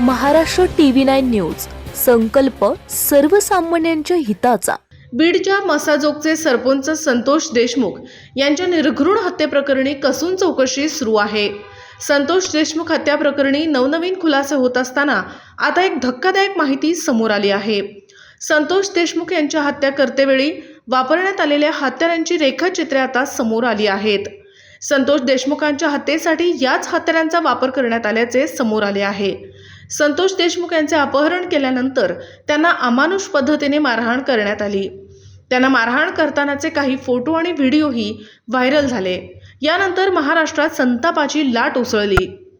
Maharashtra TV nine news. संकल्प सर्वसामान्यांच्या हिताचा. बीडच्या मसाजोगचे सरपंच संतोष देशमुख यांच्या निर्घृण हत्येप्रकरणी कसून चौकशी सुरू आहे. संतोष देशमुख हत्या प्रकरणी नवनवीन खुलासे होत असताना आता एक धक्कादायक माहिती समोर आली आहे. संतोष देशमुख यांच्या हत्या करतेवेळी वापरण्यात आलेल्या हत्यारांची रेखाचित्रे आता समोर आली आहेत. संतोष देशमुखांच्या हत्येसाठी याच हत्यारांचा वापर करण्यात आल्याचे समोर आले आहे. संतोष देशमुख यांचे अपहरण केल्यानंतर त्यांना अमानुष पद्धतीने मारहाण करण्यात आली. त्यांना मारहाण करतानाचे काही फोटो आणि व्हिडिओही व्हायरल झाले. यानंतर महाराष्ट्रात संतापाची लाट उसळली.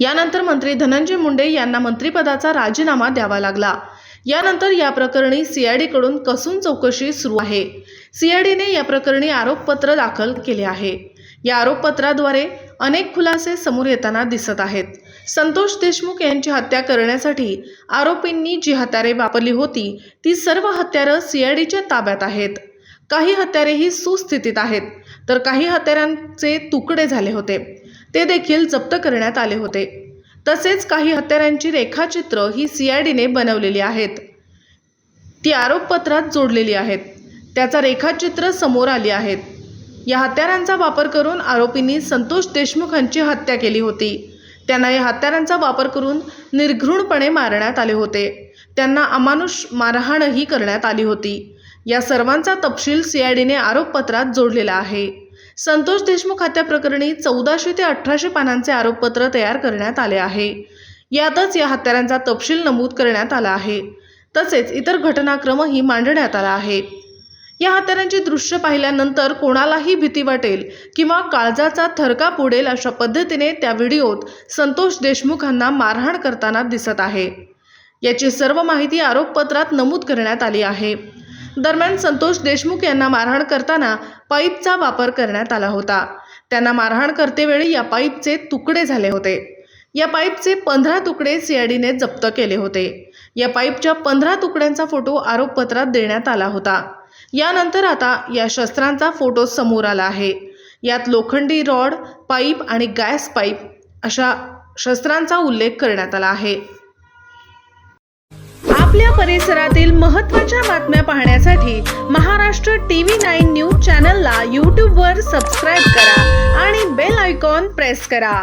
यानंतर मंत्री धनंजय मुंडे यांना मंत्रिपदाचा राजीनामा द्यावा लागला. यानंतर या प्रकरणी सीआयडीकडून कसून चौकशी सुरू आहे. सीआयडीने या प्रकरणी आरोपपत्र दाखल केले आहे. या आरोपपत्राद्वारे अनेक खुलासे समोर येताना दिसत आहेत. संतोष देशमुख यांची हत्या करण्यासाठी आरोपींनी जी हत्यारे वापरली होती ती सर्व हत्यारं सीआयडीच्या ताब्यात आहेत. काही हत्यारे ही सुस्थितीत आहेत तर काही हत्यारांचे तुकडे झाले होते. ते देखील जप्त करण्यात आले होते. तसेच काही हत्यारांची रेखाचित्र ही सीआयडीने बनवलेली आहेत. ती आरोपपत्रात जोडलेली आहेत. त्याचा रेखाचित्र समोर आली आहेत. या हत्यारांचा वापर करून आरोपींनी संतोष देशमुखांची हत्या केली होती. त्यांना या हत्यारांचा वापर करून निर्घृणपणे मारण्यात आले होते. त्यांना अमानुष मारहाणही करण्यात आली होती. या सर्वांचा तपशील सीआयडीने आरोपपत्रात जोडलेला आहे. संतोष देशमुख हत्या प्रकरणी चौदाशे ते अठराशे पानांचे आरोपपत्र तयार करण्यात आले आहे. यातच या हत्यारांचा तपशील नमूद करण्यात आला आहे. तसेच इतर घटनाक्रमही मांडण्यात आला आहे. या हत्यारांची दृश्य पाहिल्यानंतर कोणालाही भीती वाटेल किंवा काळजाचा थरका पुडेल अशा पद्धतीने त्या व्हिडिओत संतोष देशमुखांना मारहाण करताना दिसत आहे. याची सर्व माहिती आरोपपत्रात नमूद करण्यात आली आहे. दरम्यान संतोष देशमुख यांना मारहाण करताना पाईपचा वापर करण्यात आला होता. त्यांना मारहाण करतेवेळी या पाईपचे तुकडे झाले होते. या पाईपचे पंधरा तुकडे सीआयडीने जप्त केले होते. या पाईपच्या पंधरा तुकड्यांचा फोटो आरोपपत्रात देण्यात आला होता. यानंतर आता या शस्त्रांचा फोटो समोर आला आहे. यात लोखंडी रॉड पाईप आणि गॅस पाईप अशा शस्त्रांचा उल्लेख करण्यात आला आहे. आपल्या परिसरातील महत्त्वाच्या बातम्या पाहण्यासाठी महाराष्ट्र टीव्ही नाईन न्यूज चॅनलला यूट्यूबवर सबस्क्राईब करा आणि बेल आयकॉन प्रेस करा.